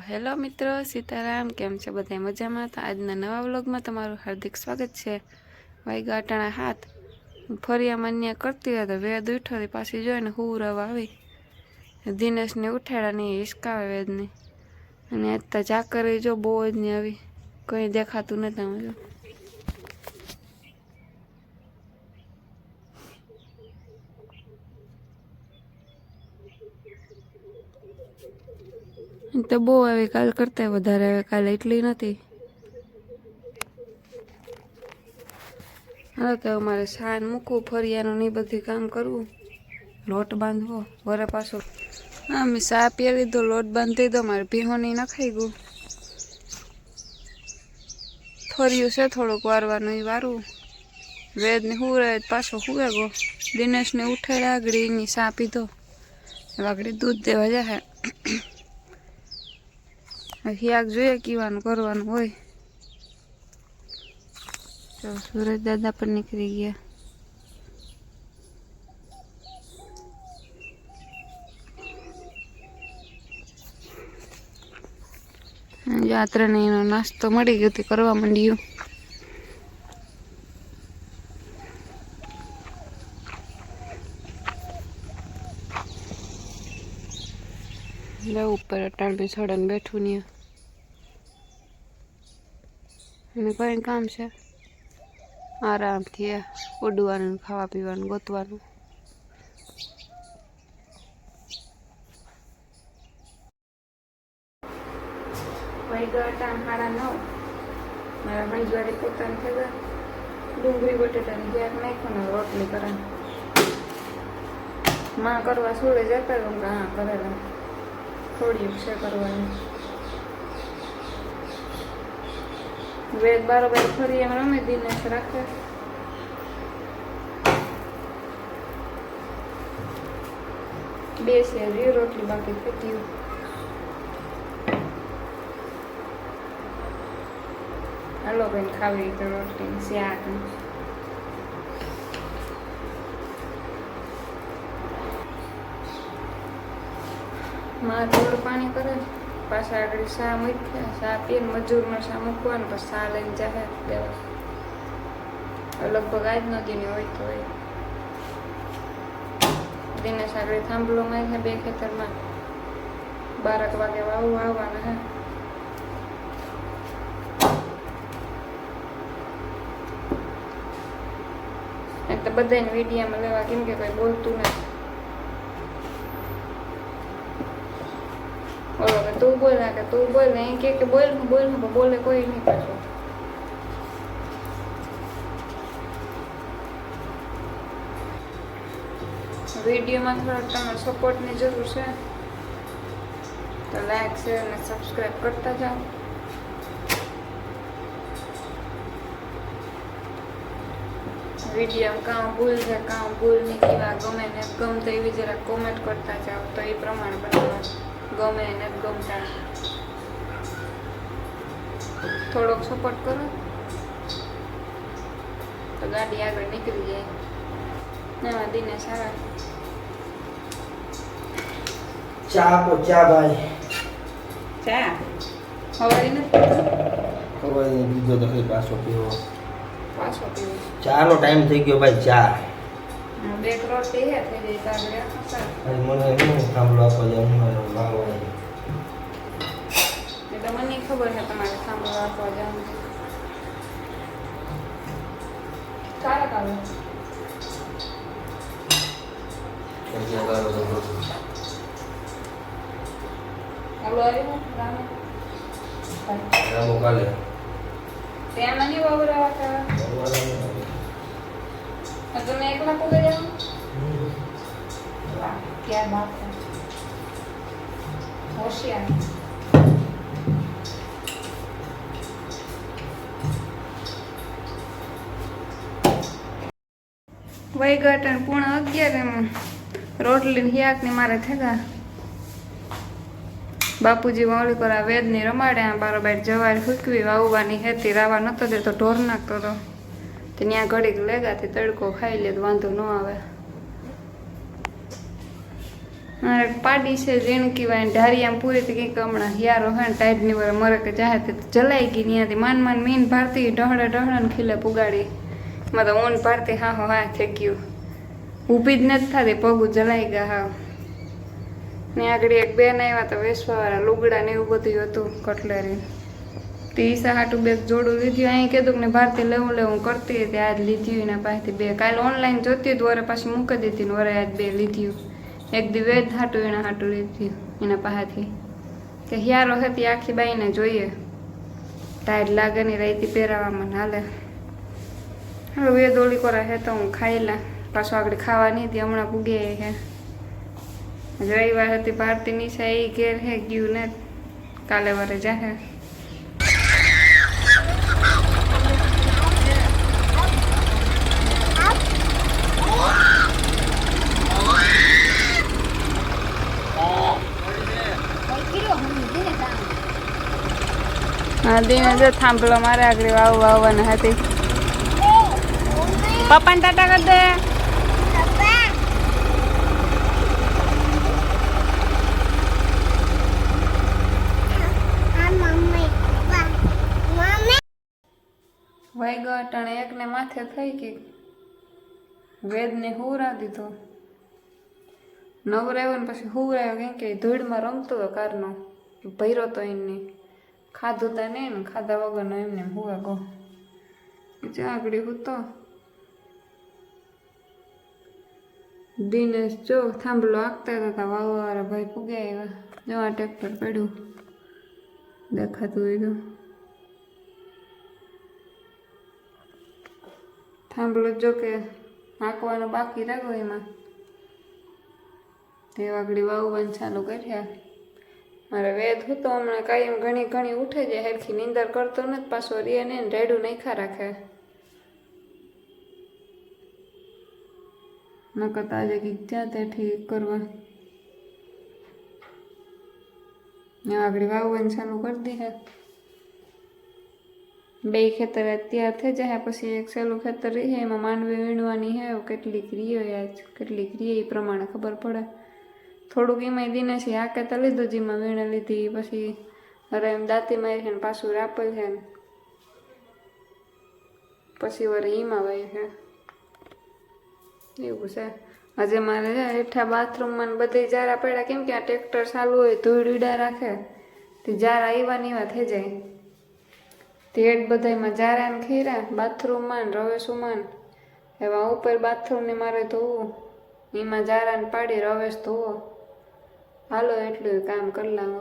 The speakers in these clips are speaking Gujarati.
હેલો મિત્રો, સીતારામ. કેમ છે? બધા મજામાં? તો આજના નવા વ્લોગમાં તમારું હાર્દિક સ્વાગત છે. વાઈગા ગાંટાણા હાથ. ફરિયા માન્ય કરતી હતા વેદ ઉઠો પાછી જોઈને હુરવ આવી. દિનેશને ઉઠાડ્યા નહીં હિસકાવે વેદને. અને તો ચાકરી જો બહુ જ નહીં આવી. કંઈ દેખાતું નથી અમે તો બહુ આવે કાલ કરતા વધારે આવે કાલ એટલી નથી. હા તો અમારે સાન મૂકવું, ફરિયાનું નહીં બધું કામ કરવું. લોટ બાંધવો, વરે પાછો. હા મેં સા પી લીધો, લોટ બાંધી દીધો, મારે ભીહોની નખાઈ ગયું. ફર્યું છે થોડુંક વારવાનું એ વારવું વેદને હુરે પાછો હુવે ગો દિનેશને ઉઠાડ્યા આગળ એની સા પીધો. હવે દૂધ દેવા જાય હિયાક જોઈએ કીવાનું કરવાનું હોય. તો સુરજ દાદા પણ નીકળી ગયા. યાત્રાને એનો નાસ્તો મળી ગયો તે કરવા માંડ્યું લે ઉપર અટાણ બી બેઠું ને અને કઈ કામ છે? આરામથી ઉડવાનું, ખાવા પીવાનું, ગોતવાનું. સાડા નવ. મારા ભાઈ પોતાને ભેગા ડુંગળી, બટેટાની ગેર નાખ્યો ને રોટલી કરવાની માં કરવા છોડે જતા હા, કરેલા. થોડી છે કરવાની. વેગ બારોબાર ફરી એમ રમે, દિનેશ રાખે. બે હજી રોટલી બાકી થઈ ગયું હાલો બેન, ખાવી તો રોટલી શાક માં થોડું પાણી કરે, પાછા આગળ શા મૂક્યા શા પીને મજૂરમાં શા મૂકવાનું, પછી શા લઈને જાહેર દેવા લગભગ આજ નદીની હોય તો હોય. દિનેશ આગળ થાંભલો માં બે ખેતરમાં. બારક વાગે વાવું આવવાના હે. તો બધાને વિડીયામાં લેવા કેમ કે કોઈ બોલતું નથી બોલો કે તું બોલ ના કે તું બોલ એ કે કે બોલ બોલ બોલે કોઈ નહીં પાછું. વિડીયોમાં થોડોક તમારે સપોર્ટની જરૂર છે, તો લાઈક શેર અને સબસ્ક્રાઈબ કરતા જાઓ. વીડિયો કામ ભૂલ છે, કામ ભૂલ નહીં કેવા ગમે ને ગમતો એવી જરા કોમેન્ટ કરતા જાઓ, તો એ પ્રમાણે બનાવવાનું ગમે એને ગમતા થોડોક સપોર્ટ કરો. તો ગાડી આગળ નીકળી જાય. નવા દીને સારા ચા પો ચા ભાઈ. ચા? હવારી નથી હવારી બીજો તો પાછો પીવો. પાછો પીવો. ચાનો ટાઈમ થઈ ગયો ભાઈ ચા. બે રોટી હે થઈ જાય તો આગળ સારું ભાઈ મને શું સાંભળો આપો છે હું મારો ભાવ હોય એ તો મને ખબર છે તમારે સાંભળવા આપવા જવાનું સારા કાલે હાલો આવ્યું રામે રામો કાલે ત્યાં નહીં વાવરાવા હતા તમે એકલા પૂગે જાઓ વાહ ક્યાં બાત છે હોશિયાર વૈગટ અને પૂણા અગિયાર એમ. રોટલી હિયાક ને મારે થયા બાપુજી વાવળી કરા વેદની બારો બાર જવાર ફૂકવી વાવવાની હેતી, રાવા નતો દેતો, ઢોર નાખતો હતો ત્યાં ઘડીક લેગાથી તડકો ખાઈ લે તો વાંધો ન આવે. મારે પાડી છે ઝીણકી વાય આમ પૂરી હતી કંઈક હમણાં હિયારો હે ને ટાઈટની વરે મરે કે જાહે તે જલાઈ ગઈ ત્યાંથી માન માન મીન ભારતી ઢહળે ઢહળે ને ખીલે પુગાડી. એમાં તો ઊન ભારતી હા હો હા થઈ ગયું. ઊભી જ નથી થતી, પગું જલાઈ ગયા હા ને આગળ એક બેન આવ્યા તો વેસવાવાળા લુગડા ને એવું બધું હતું કટલેરી તીસા હાટું બે જોડું લીધું. અહીં કીધું કે ભારતી લેવું લેવું કરતી હતી, આજ લીધી એના પાસેથી બે. કાલે ઓનલાઈન જોતી હતી વરે પાછી મૂકી દીધી ને વરે આજ બે લીધું એક દી વેજ હાટું એના હાટું લીધું એના પાસેથી. કે હિયારો હતી આખી બાઈને જોઈએ. ટાઈટ લાગે ને રાઈતી પહેરાવામાં હાલે. હવે વેદ ઓલી કોરા હે તો હું ખાઈ પાછો પાછું આગળ ખાવા નહીં હતી હમણાં પૂગે હે. રવિવાર હતી ભારતી નિશા એ ઘેર હે, ગયું ને કાલે વારે જાહે હા દીને જો થાંભલો મારે આગળ વાવ વાવવાના હતી પપ્પાને ટાટા કર દે. વાગ્યો અટાણે એકને માથે થઈ કે વેદને હુરા દીધો. નવરાયો ને પછી હુરાયો કેમ કે ધૂળમાં રમતો હતો કારનો. ભૈરો તો એને ખાધું તા નહીં ને, ખાધા વગરનો એમને હુવા ગો આગળ હતો દિનેશ જો થાંભલો આંકતા હતા વાવવાળા ભાઈ પૂગ્યા એવા જવા ટ્રેક્ટર પડ્યું. દેખાતું હોય તો. થાંભલો જો કે હાંકવાનું બાકી રાખો એમાં. તે વાગડી વાવવાનું ચાલુ કર્યા. મારે વેદ હતો હમણાં કાયમ ઘણી ઘણી ઉઠે જાય હેરખી નીંદર કરતો નથી, પાછો રિયા ને રેડું નાખ્યા રાખે. નકર તો આજે કંઈક ત્યાં ત્યાં ઠીક કરવા. આગળ વાવવાનું ચાલુ કરી દીધે. બે ખેતર તૈયાર થઈ જાય, પછી એક સહેલું ખેતર રહી, એમાં માંડવી વીણવાની હે, કેટલીક આજ કેટલીક રીએ એ પ્રમાણે ખબર પડે. થોડુંક એમાંય દિને છે, આ કે તો લીધું જેમાં વીણે લીધી, પછી અરે એમ દાંતી મારી છે ને પાછું રાપલ છે ને. પછી વરે એમાં વહી છે. એવું છે. આજે મારે છે હેઠા બાથરૂમમાં ને બધી જારા પડ્યા, કેમ કે આ ટ્રેક્ટર ચાલુ હોય ધૂળ ઉડા રાખે. તે જારા એવા ને એવા થઈ જાય. તેડ બધામાં જારા ને ખીરા, બાથરૂમમાં રવેશોમાં એવા ઉપર બાથરૂમને મારે ધોવું. એમાં જારા ને પાડી રવેશ ધોવો. હાલો એટલું કામ કરી લાવો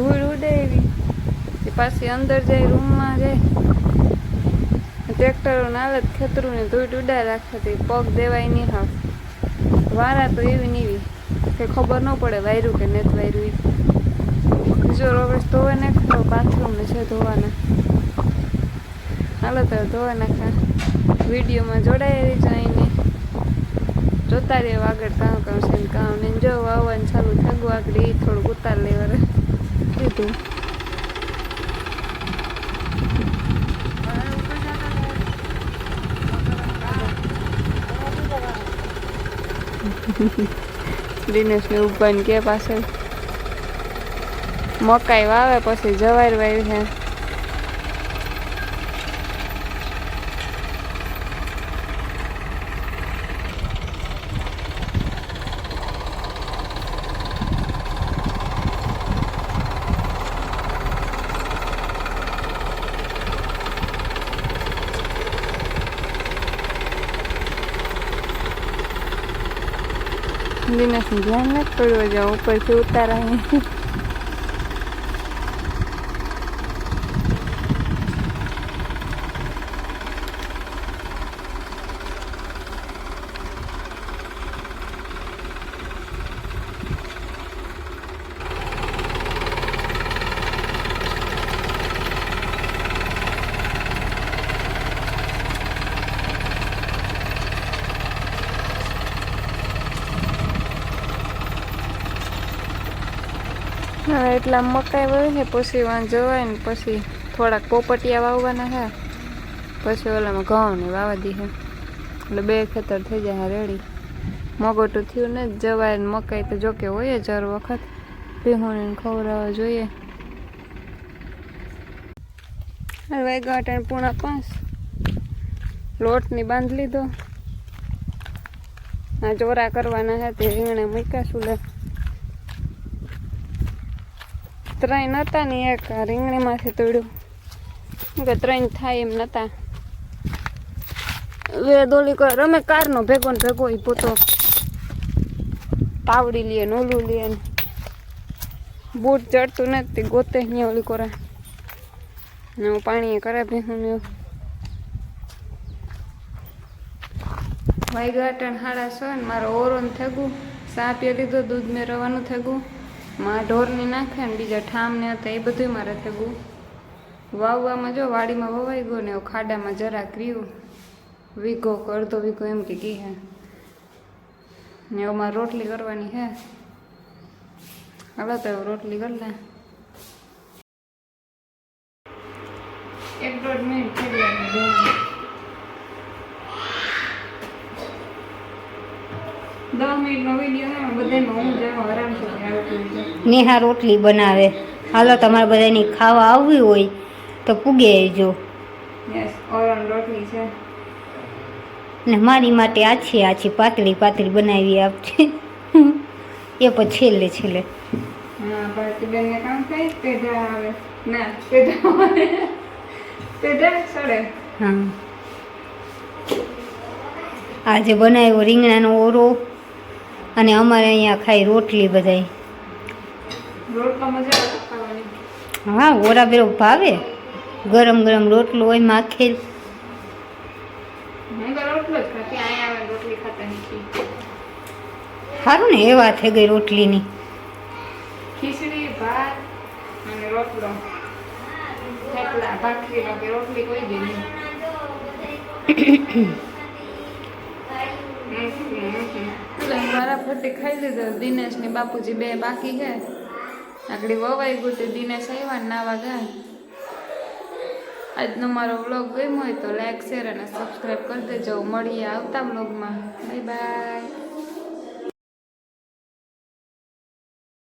ધૂળ ઉડે એવી તે પાછી અંદર જાય, રૂમમાં જાય. ટ્રેક્ટરો નાલત ખેતરું ધૂળ ઉડા રાખતી પગ દેવાય નહીં હાવ. વારા તો એવી નીવી કે ખબર ન પડે વાયરું કે નથી વાયરું. જો રવેશ ધોવા નાખ્યો બાથરૂમ ને છે ધોવાના. હાલો તો ધોવા નાખા. વિડીયોમાં જોડાય રહીજો અહીંને. જોતા રહેવા આગળ કામ કામ છે કામ. ને જો વાવવાનું ચાલુ થાગું આગળ એ થોડુંક ઉતાર લેવા લીધું. દિનેશને ઉભાને કે પાસે મકાઈ વાવે પછી જવાર વાવી છે. દિનેશનું ધ્યાન નથી પડ્યું જાઉં ઉપરથી હવે એટલા મકાઈ વાવી ને પછી જવાય ને પછી થોડાક પોપટિયા વાવવાના છે પછી ઓલામાં ઘઉં ને વાવા દી હે. એટલે બે ખેતર થઈ જાય રેડી. મગોટું થયું ને જવાય ને મકાઈ તો જોકે હોય જ હર વખત. ભીહોને ખવડાવવા જોઈએ. હવે વાગ્યા પૂણા પાંચ લોટની બાંધ લીધો. આ ચોરા કરવાના છે તે રીંગણે મૂક્યા લે. ત્રણ હતા ને એક રીંગણીમાંથી તોડ્યું. કે ત્રણ થાય એમ નતા. વે દોલી રમે કારનો ભેગો ને ભેગો એ પોતો પાવડી લે ઓલું લે બૂટ ચડતું નથી, ગોતે અહીંયા ઓલી કોરા. ને હું પાણી કરે ભેગું ને વાગ્યા અટાણ હાડા છો ને, મારો ઓરો ને થેગું. સાપીએ લીધો દૂધ મેં રવાનું થેગું. માં ઢોરની નાખે ને બીજા ઠામ ને હતા, એ બધું મારે થયું વાવવામાં જો વાડીમાં વવાઈ ગયો ને ખાડામાં જરાક રહ્યું. વીઘો અડધો વીઘો એમ કે કી હે. ને એવું મારે રોટલી કરવાની હે. હાલો તો રોટલી કરી લે. એક દોઢ મિનિટ થઈ ગયા દસ મિનિટનો વીડિયો હે બધામાં હું જાઉં આરામથી આવતી હોય નેહા રોટલી બનાવે. હાલો તમારે બધાની ખાવા આવવી હોય તો પૂગે આવજો. ને મારી માટે આછી આછી પાતળી પાતળી બનાવી આપશે એ પછી છેલ્લે છેલ્લે. આજે બનાવ્યો રીંગણાનો ઓરો અને અમારે અહીંયા ખાઈ રોટલી બધાય. હા ઓરા બેરો ભાવે. ગરમ ગરમ રોટલો હોય માખેલ. સારું ને એવા થઈ ગઈ રોટલીની. ખીચડી ભાત અને રોટલો. રોટલી કોઈ બી નહીં એટલે ફટી ખાઈ લીધો. દિનેશ ને બાપુજી બે બાકી છે. આગળ વવાઈ ગયું તે દિનેશ આવ્યા નાવા ગયા આજનો મારો વ્લોગ ગમ્યો હોય તો લાઈક શેર અને સબસ્ક્રાઈબ કરી દેજો. મળીએ આવતા વ્લોગમાં. Bye bye